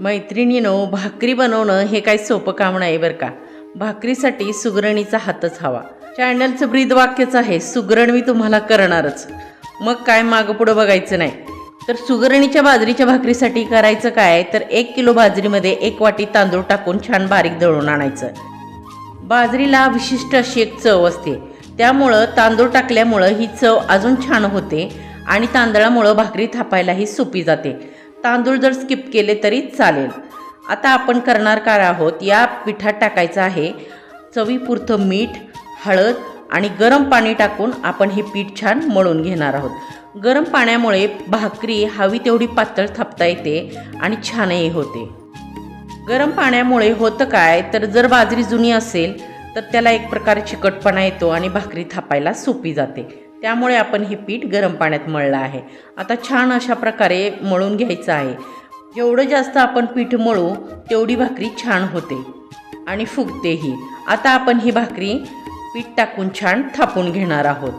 मैत्रिणीनो भाकरी बनवणं हे काही सोपं काम नाही बरं का. भाकरीसाठी सुगरणीचा हातच हवा. चॅनलचं ब्रीदवाक्यच आहे सुगरण मी तुम्हाला करणारच. मग काय मागं पुढं बघायचं नाही? तर सुगरणीच्या बाजरीच्या भाकरीसाठी करायचं काय? तर एक किलो बाजरीमध्ये एक वाटी तांदूळ टाकून छान बारीक दळून आणायचं. बाजरीला विशिष्ट अशी एक चव असते. त्यामुळं तांदूळ टाकल्यामुळं ही चव अजून छान होते आणि तांदळामुळं भाकरी थापायलाही सोपी जाते. तांदूळ जर स्किप केले तरी चालेल. आता आपण करणार काय आहोत? या पिठात टाकायचं आहे चवीपुरतं मीठ हळद आणि गरम पाणी टाकून आपण हे पीठ छान मळून घेणार आहोत. गरम पाण्यामुळे भाकरी हवी तेवढी पातळ थापता येते आणि छानही होते. गरम पाण्यामुळे होतं काय? तर जर बाजरी जुनी असेल तर त्याला एक प्रकारे चिकटपणा येतो आणि भाकरी थापायला सोपी जाते. त्यामुळे आपण हे पीठ गरम पाण्यात मळलं आहे. आता छान अशा प्रकारे मळून घ्यायचं आहे. जेवढं जास्त आपण पीठ मळू तेवढी भाकरी छान होते आणि फुगतेही. आता आपण ही भाकरी पीठ टाकून छान थापून घेणार आहोत.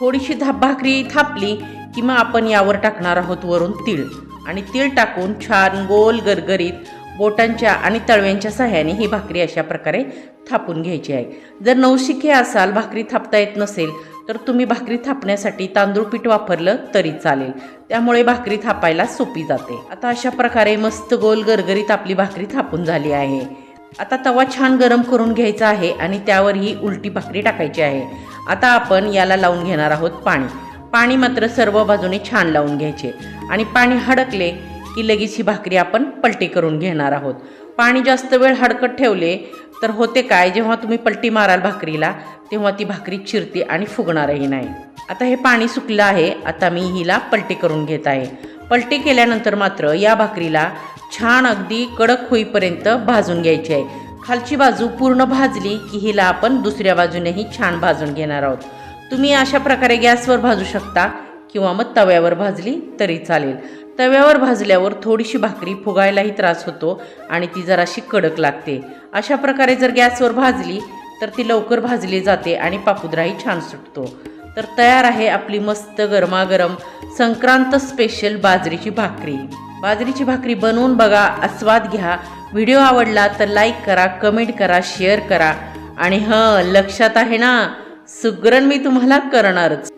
थोडीशी धाप भाकरी थापली की मग आपण यावर टाकणार आहोत वरून तीळ. आणि तीळ टाकून छान गोल गरगरीत बोटांच्या आणि तळव्यांच्या सहाय्याने ही भाकरी अशा प्रकारे थापून घ्यायची आहे. जर नवशिके असाल भाकरी थापता येत नसेल तर तुम्ही भाकरी थापण्यासाठी तांदूळ पीठ वापरलं तरी चालेल. त्यामुळे भाकरी थापायला सोपी जाते. आता अशा प्रकारे मस्त गोल गरगरीत आपली भाकरी थापून झाली आहे. आता तवा छान गरम करून घ्यायचा आहे आणि त्यावर ही उलटी भाकरी टाकायची आहे. आता आपण याला लावून घेणार आहोत पाणी. पाणी मात्र सर्व बाजूने छान लावून घ्यायचे. आणि पाणी हडकले की लगेच ही भाकरी आपण पलटी करून घेणार आहोत. पाणी जास्त वेळ हडकत ठेवले तर होते काय? जेव्हा तुम्ही पलटी माराल भाकरीला तेव्हा ती भाकरी चिरते आणि फुगणारही नाही. आता हे पाणी सुकलं आहे. आता मी हिला पलटी करून घेत आहे. पलटी केल्यानंतर मात्र या भाकरीला छान अगदी कडक होईपर्यंत भाजून घ्यायची आहे. खालची बाजू पूर्ण भाजली की हिला आपण दुसऱ्या बाजूनेही छान भाजून घेणार आहोत. तुम्ही अशा प्रकारे गॅसवर भाजू शकता. किंवा मग तव्यावर भाजली तरी चालेल. तव्यावर भाजल्यावर थोडीशी भाकरी फुगायलाही त्रास होतो आणि ती जराशी कडक लागते. अशा प्रकारे जर गॅसवर भाजली तर ती लवकर भाजली जाते आणि पापुद्राही छान सुटतो. तर तयार आहे आपली मस्त गरमागरम संक्रांत स्पेशल बाजरीची भाकरी. बाजरीची भाकरी बनवून बघा आस्वाद घ्या. व्हिडिओ आवडला तर लाईक करा कमेंट करा शेअर करा. आणि हं लक्षात आहे ना? सुगरण मी तुम्हाला करणारच.